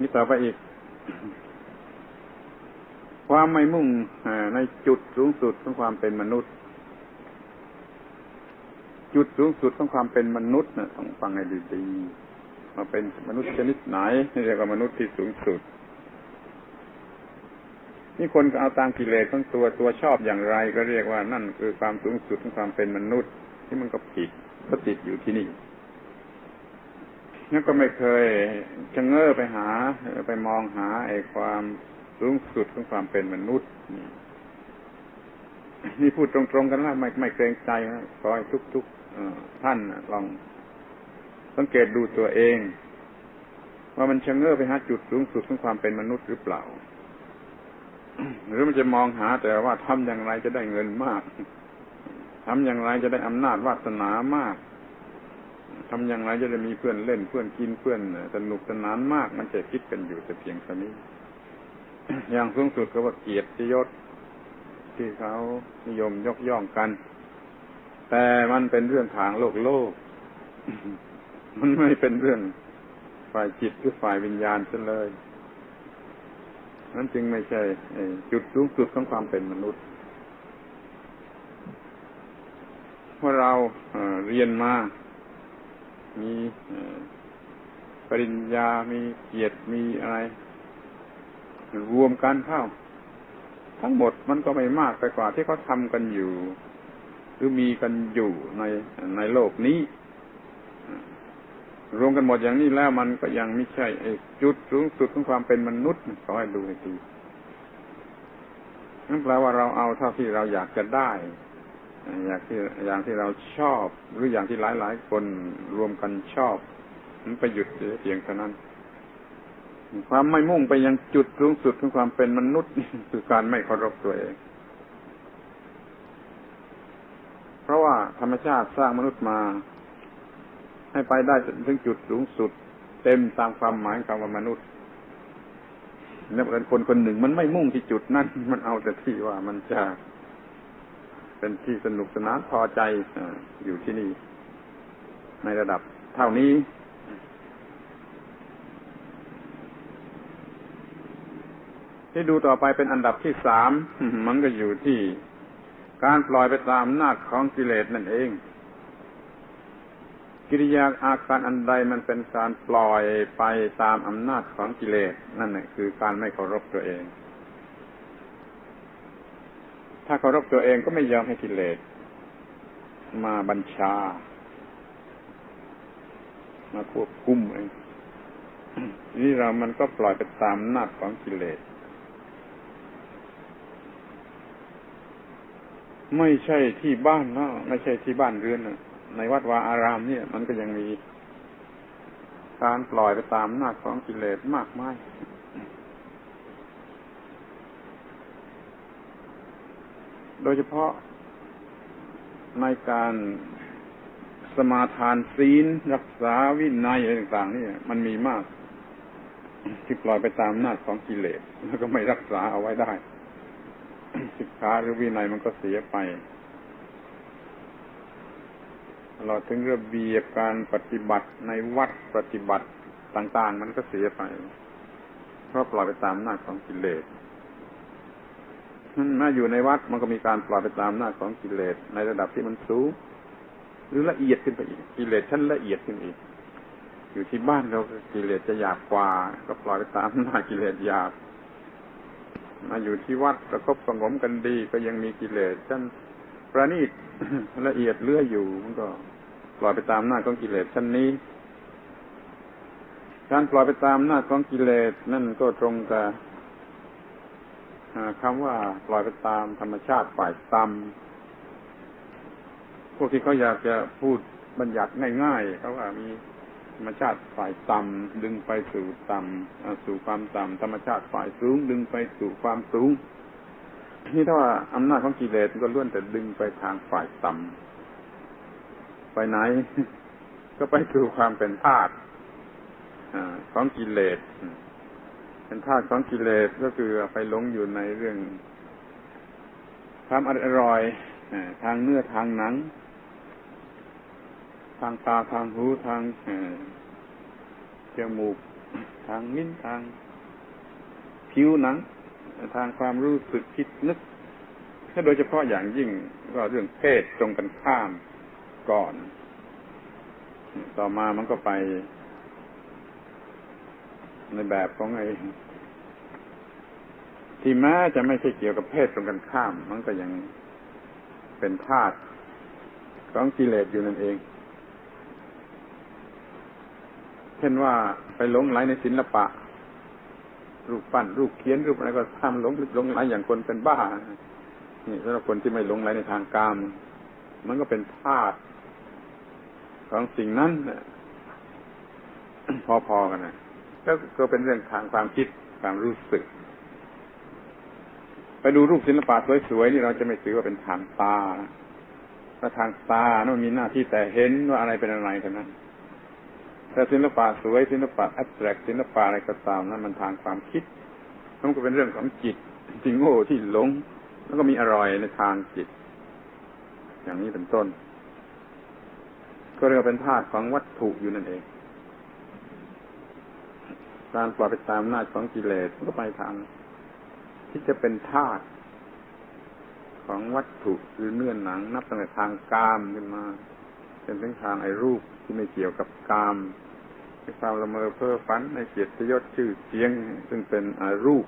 นี่ต่อไปอีก ความไม่มุ่งในจุดสูงสุดของความเป็นมนุษย์ จุดสูงสุดของความเป็นมนุษย์นะต้องฟังให้ดีๆมาเป็นมนุษย์ชนิดไหนเรียกว่ามนุษย์ที่สูงสุดนี่คนก็เอาตามกิเลสของตัวตัวชอบอย่างไรก็เรียกว่านั่นคือความสูงสุดของความเป็นมนุษย์ ที่มันก็ผิดก็ติดอยู่ที่นี่ นั่นก็ไม่เคยชะเง้อไปหา ไปมองหาไอ้ความสูงสุดของความเป็นมนุษย์นี่พูดตรงๆกันแล้วไม่ไม่เกรงใจนะขอให้ทุกๆท่านลอง สังเกตดูตัวเอง ว่ามันชะเง้อไปหาจุดสูงสุดของความเป็นมนุษย์หรือเปล่า หรือมันจะมองหาแต่ว่าทำอย่างไรจะได้เงินมากทำอย่างไรจะได้อำนาจวาสนามาก ทำอย่างไรจะได้มีเพื่อนเล่นเพื่อนกินเพื่อนสนุกสนานมาก มันจะคิดกันอยู่แต่เพียงเท่านี้ อย่างสูงสุดก็ว่าเกียรติยศที่เขานิยมยกย่องกัน แต่มันเป็นเรื่องทางโลกโลก มันไม่เป็นเรื่องฝ่ายจิตหรือฝ่ายวิญญาณซะเลยนั้นจึงไม่ใช่จุดสูงสุดของความเป็นมนุษย์เพราะเราเรียนมา มีปริญญา มีเกียรติ มีอะไร รวมกันเข้า ทั้งหมดมันก็ไม่มากไปกว่าที่เขาทำกันอยู่ หรือมีกันอยู่ในในโลกนี้ รวมกันหมดอย่างนี้แล้วมันก็ยังไม่ใช่จุดสูงสุดของความเป็นมนุษย์ขอให้ดูให้ดีนั่นแปลว่าเราเอาเท่าที่เราอยากจะได้ อย่างที่อย่างที่เราชอบ หรืออย่างที่หลายหลายคนรวมกันชอบ มันไปหยุดเพียงเท่านั้น ความไม่มุ่งไปยังจุดสูงสุดของความเป็นมนุษย์คือการไม่เคารพตัวเอง เพราะว่าธรรมชาติสร้างมนุษย์มา ให้ไปได้ถึงจุดสูงสุด เต็มตามความหมายคำว่ามนุษย์แล้วคนคนหนึ่งมันไม่มุ่งที่จุดนั้น มันเอาแต่ที่ว่ามันจะ เป็นที่สนุกสนานพอใจอยู่ที่นี่ ในระดับเท่านี้ ที่ดูต่อไปเป็นอันดับที่สามมันก็อยู่ที่การปล่อยไปตามอำนาจของกิเลสนั่นเอง กิริยาอาการอันใดมันเป็นการปล่อยไปตามอำนาจของกิเลสนั่นแหละคือการไม่เคารพตัวเอง ถ้าเคารพตัวเองก็ไม่ยอมให้กิเลสมาบัญชา มาควบคุมเองนี่เรามันก็ปล่อยไปตามนาจของกิเลส ไม่ใช่ที่บ้านนะไม่ใช่ที่บ้านเรือนในวัดวาอารามเนี่ย มันก็ยังมีการปล่อยไปตามนาจของกิเลสมากมาย โดยเฉพาะในการสมาทานศีลรักษาวินัยอะไรต่างๆนี่มันมีมาก ที่ปล่อยไปตามหน้าของกิเลสแล้วก็ไม่รักษาเอาไว้ได้สิกขาหรือวินัยมันก็เสียไปเราถึงระเบียบการปฏิบัติในวัดปฏิบัติต่าง ๆ มันก็เสียไป เพราะปล่อยไปตามหน้าของกิเลส มาอยู่ในวัดมันก็มีการปล่อยไปตามหน้าของกิเลสในระดับที่มันสูงหรือละเอียดขึ้นไปอีกกิเลสชั้นละเอียดขึ้นอีก อยู่ที่บ้านเรากิเลสจะหยาบกว่า ก็ปล่อยไปตามหน้ากิเลสหยาบมาอยู่ที่วัดประคบสงมกันดี ก็ยังมีกิเลสชั้นประณีตละเอียดเลื่อยอยู่มันก็ปล่อยไปตามหน้าของกิเลสชั้นนี้การปล่อยไปตามหน้าของกิเลสนั่นก็ตรงกับ คำว่าปล่อยไปตามธรรมชาติฝ่ายต่ำพวกที่เขาอยากจะพูดบัญญัติง่ายๆเขาว่ามีธรรมชาติฝ่ายต่ำดึงไปสู่ต่ำสู่ความต่ำธรรมชาติฝ่ายสูง ดึงไปสู่ความสูงนี่ถ้าว่าอำนาจของกิเลสก็ล้วนแต่ดึงไปทางฝ่ายต่ำไปไหน ก็ไปสู่ความเป็นธาตุของกิเลส เป็นธาตุของกิเลสก็คือไปหลงอยู่ในเรื่องความอร่อยทางเนื้อทางหนัง ทางตาทางหูทางจมูก ทางลิ้นทาง ผิวหนัง ทางความรู้สึกคิดนึกถ้าโดยเฉพาะอย่างยิ่งก็เรื่องเพศตรงกันข้ามก่อน ต่อมามันก็ไป ในแบบของไอ้ที่แม้จะไม่ใช่เกี่ยวกับเพศตรงกันข้าม มันก็ยังเป็นธาตุของกิเลสอยู่นั่นเอง เช่นว่าไปหลงไหลในศิลปะ รูปปั้นรูปเขียนรูปอะไรก็ทำหลงหลงไหลอย่างคนเป็นบ้า นี่สำหรับคนที่ไม่หลงไหลในทางกาม มันก็เป็นธาตุของสิ่งนั้นพอๆกันนะ ก็ก็เป็นเรื่องทางความคิดความรู้สึก ไปดูรูปศิลปะสวยๆนี่เราจะไม่ถือว่าเป็นทางตาถ้าทางตานั่นมีหน้าที่แต่เห็นว่าอะไรเป็นอะไรเท่านั้นแต่ศิลปะสวยศิลปะแอบแตรกศิลปะอะไรก็ตามนั้นมันทางความคิดมันก็เป็นเรื่องของจิตที่โง่ที่หลง แล้วก็มีอร่อยในทางจิต อย่างนี้เป็นต้น ก็เรียกว่าเป็นธาตุของวัตถุอยู่นั่นเอง การปล่อยไปตามหน้าของกิเลสก็ไปทางที่จะเป็นธาตุของวัตถุหรือเนื้อหนัง นับตั้งแต่ทางกามขึ้นมาเป็นถึงทางไอ้รูปที่ไม่เกี่ยวกับกามในความละเมอเพ้อฝันในเกียรติยศชื่อเสียง ซึ่งเป็นอรูป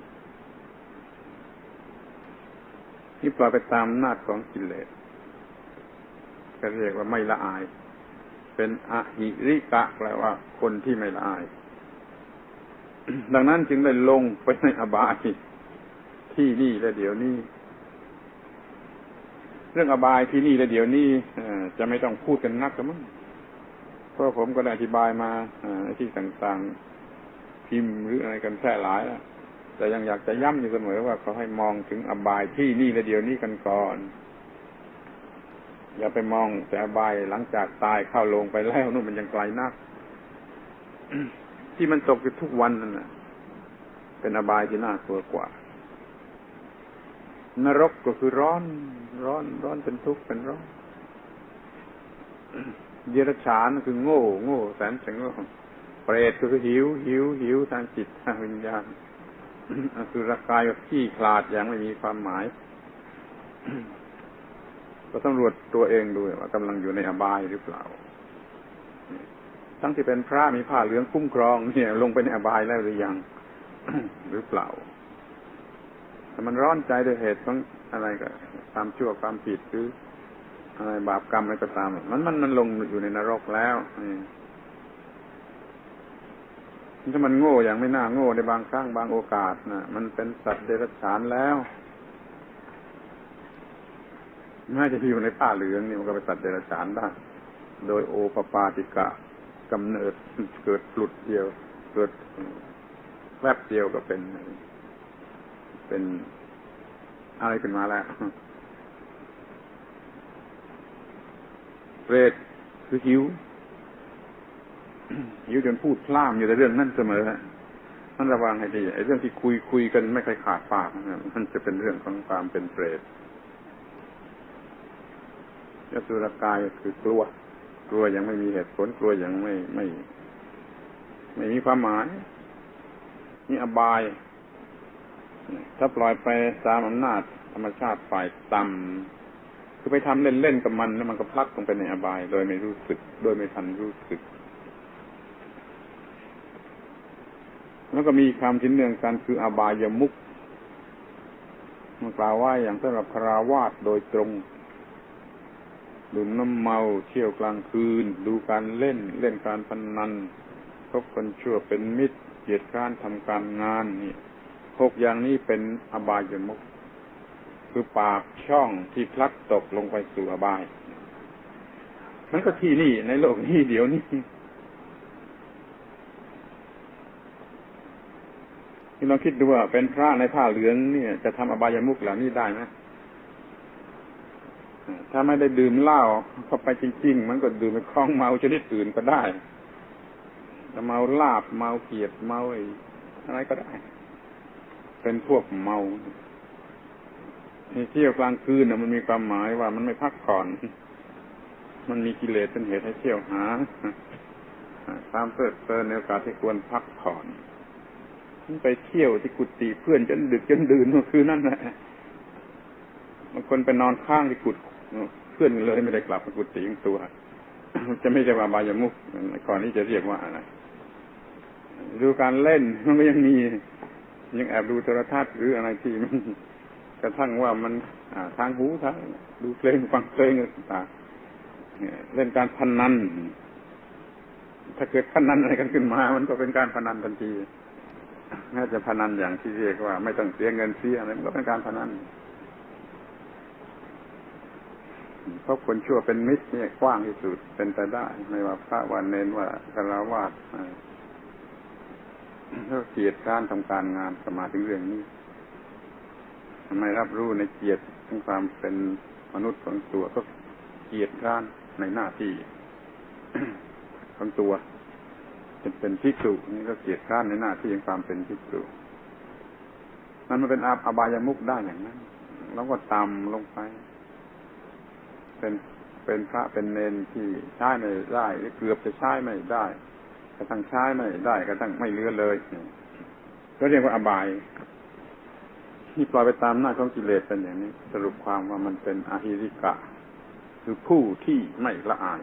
ที่ปล่อยไปตามนาจของกิเลสก็เรียกว่าไม่ละอาย เป็นอหิริกะแปลว่าคนที่ไม่ละอาย ดังนั้นจึงได้ลงไปในอบายที่นี่และเดี๋ยวนี้ เรื่องอบายที่นี่และเดี๋ยวนี้จะไม่ต้องพูดกันนักกันมั้งเพราะผมก็ได้อธิบายมาที่ต่างๆ พิมพ์หรืออะไรกันแท้หลายแล้วแต่ยังอยากจะย้ำอยู่เสมอว่าเขาให้มองถึงอบายที่นี่และเดี๋ยวนี้กันก่อน อย่าไปมองแต่อบายหลังจากตายเข้าลงไปแล้วนู่นมันยังไกลนัก ที่มันตกอยู่ทุกวันนั่นแหละเป็นอบายที่น่ากลัวกว่า นรกก็คือร้อน ร้อน ร้อนเป็นทุกข์เป็นร้อนเดรัจฉานคือโง่ โง่แสนจะโง่เปรตก็คือหิว หิว หิวทางจิตทางวิญญาณคือร่างกายก็ขี้คลาดอย่างไม่มีความหมาย ก็สำรวจตัวเองดูว่ากำลังอยู่ในอบายหรือเปล่า ทั้งที่เป็นพระมีผ้าเหลืองคุ้มครอง เนี่ย ลงไปในอบายแล้วหรือยังหรือเปล่าแต่มันร้อนใจด้วยเหตุของอะไรก็ความชั่วความผิดหรืออะไรบาปกรรมอะไรก็ตาม มันมันมันลงอยู่ในนรกแล้วถ้ามันโง่อย่างไม่น่าโง่ในบางครั้งบางโอกาสนะมันเป็นสัตว์เดรัจฉานแล้วน่าจะอยู่ในผ้าเหลืองนี่มันก็เป็นสัตว์เดรัจฉานได้โดยโอปปาติกะ กำเนิดเกิดปลุดเดียว เกิดแวบเดียวก็เป็น เป็นอะไรขึ้นมาแล้วเปรตคือหิวหิวจนพูดพล่ามอยู่ในเรื่องนั่นเสมอมันระวังให้ดีไอ้เรื่องที่คุยคุยกันไม่ค่อยขาดปากมันจะเป็นเรื่องของความเป็นเปรตยสุรกายคือกลัว กลัวยังไม่มีเหตุผลกลัวยังไม่ไม่ ไม่มีความหมาย นี่อบาย ถ้าปล่อยไปตามอำนาจธรรมชาติฝ่ายต่ำคือไปทำเล่นๆกับมันแล้วมันก็พลัดลงไปในอบาย โดยไม่รู้สึก โดยไม่ทันรู้สึกแล้วก็มีคำชิ้นเนื่องกันคืออบายมุกมันกล่าวว่าอย่างสำหรับคราวาสโดยตรง ดื่มน้ำเมาเที่ยวกลางคืน ดูการเล่นเล่นการพนนันพบคนชั่วเป็นมิตรเกียรติการทำการงานนี่หกอย่างนี้เป็นอบายมุกคือปากช่องที่พลัดตกลงไปสู่อบายมันก็ที่นี่ในโลกนี้เดี๋ยวนี้ที่ลองคิดดูว่าเป็นพระในผ้าเหลืองเนี่ย จะทำอบายมุกเหล่านี้ได้ไหม ถ้าไม่ได้ดื่มเหล้าเข้าไปจริงๆ มันก็ดื่มไปคล้องเมาชนิดอื่นก็ได้จะเมาลาบเมาเกียดเมาอะไรก็ได้ เป็นพวกเมาเที่ยวกลางคืนน่ะมันมีความหมายว่ามันไม่พักผ่อน มันมีกิเลสเป็นเหตุให้เที่ยวหาความเพลิดเพลินในโอกาสที่ควรพักผ่อนฉันไปเที่ยวที่กุฏิเพื่อนจนดึกจนดื่นเมื่อคืนนั่นแหละบางคนไปนอนข้างที่กุฏ เพื่อนเลยไม่ได้กลับมากุฏิของตัว จะไม่ใช่ว่าบายามุกก่อนนี้จะเรียกว่าอะไรดูการเล่นมันก็ยังมี ยังแอบดูโทรทัศน์หรืออะไรที่มันกระทั่งว่ามันทางหูทางดูเพลงฟังเพลงต่างเล่นการพนนันถ้าเกิดพนนันอะไรกันขึ้นมา มันก็เป็นการพนันทันทีแม้จะพนันอย่างที่เรียกว่า ไม่ต้องเสียเงินเสียอะไรมันก็เป็นการพนัน เพราะคนชั่วเป็นมิตรเนี่ยกว้างที่สุดเป็นไปได้ ไม่ว่าพระวันเน้นว่าคารวาสเขาเกียรติการทำการงานสมาถึงเรื่องนี้ไม่รับรู้ในเกียรติของความเป็นมนุษย์ของตัวก็เกียรติการในหน้าที่ของตัวจะเป็นภิกษุนี่ก็เกียรติการในหน้าที่ของความเป็นภิกษุนั้นมันเป็นอาอบายามุกได้อย่างนั้น แล้วก็ตำลงไป เป็นเป็นพระเป็นเนนที่ใช้ไม่ได้หรือเกือบจะใช้ไม่ได้กระทั่งใช้ไม่ได้กระทั่งไม่เลือเลยก็เรียกว่าอบายที่ปล่อยไปตามหน้าของกิเลสเป็นอย่างนี้ สรุปความว่ามันเป็นอาหิริกะ คือผู้ที่ไม่ละอาย